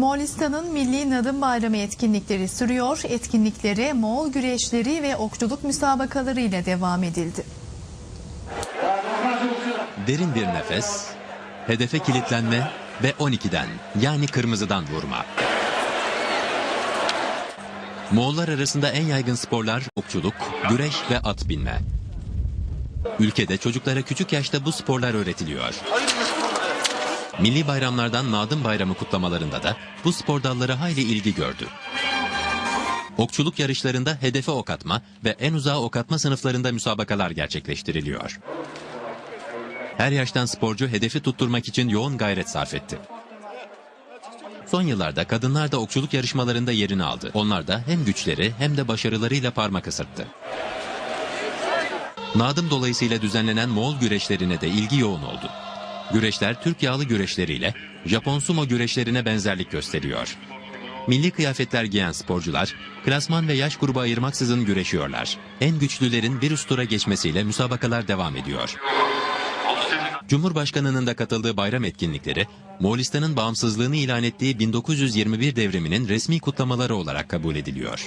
Moğolistan'ın Milli Nadım Bayramı etkinlikleri sürüyor. Etkinliklere Moğol güreşleri ve okçuluk müsabakaları ile devam edildi. Derin bir nefes, hedefe kilitlenme ve 12'den yani kırmızıdan vurma. Moğollar arasında en yaygın sporlar okçuluk, güreş ve at binme. Ülkede çocuklara küçük yaşta bu sporlar öğretiliyor. Milli bayramlardan Nadım Bayramı kutlamalarında da bu spor dalları hayli ilgi gördü. Okçuluk yarışlarında hedefe ok atma ve en uzağa ok atma sınıflarında müsabakalar gerçekleştiriliyor. Her yaştan sporcu hedefi tutturmak için yoğun gayret sarf etti. Son yıllarda kadınlar da okçuluk yarışmalarında yerini aldı. Onlar da hem güçleri hem de başarılarıyla parmak ısırttı. Nadım dolayısıyla düzenlenen Moğol güreşlerine de ilgi yoğun oldu. Güreşler Türk yağlı güreşleriyle Japon sumo güreşlerine benzerlik gösteriyor. Milli kıyafetler giyen sporcular, klasman ve yaş grubu ayırmaksızın güreşiyorlar. En güçlülerin bir üst tura geçmesiyle müsabakalar devam ediyor. Cumhurbaşkanının da katıldığı bayram etkinlikleri, Moğolistan'ın bağımsızlığını ilan ettiği 1921 devriminin resmi kutlamaları olarak kabul ediliyor.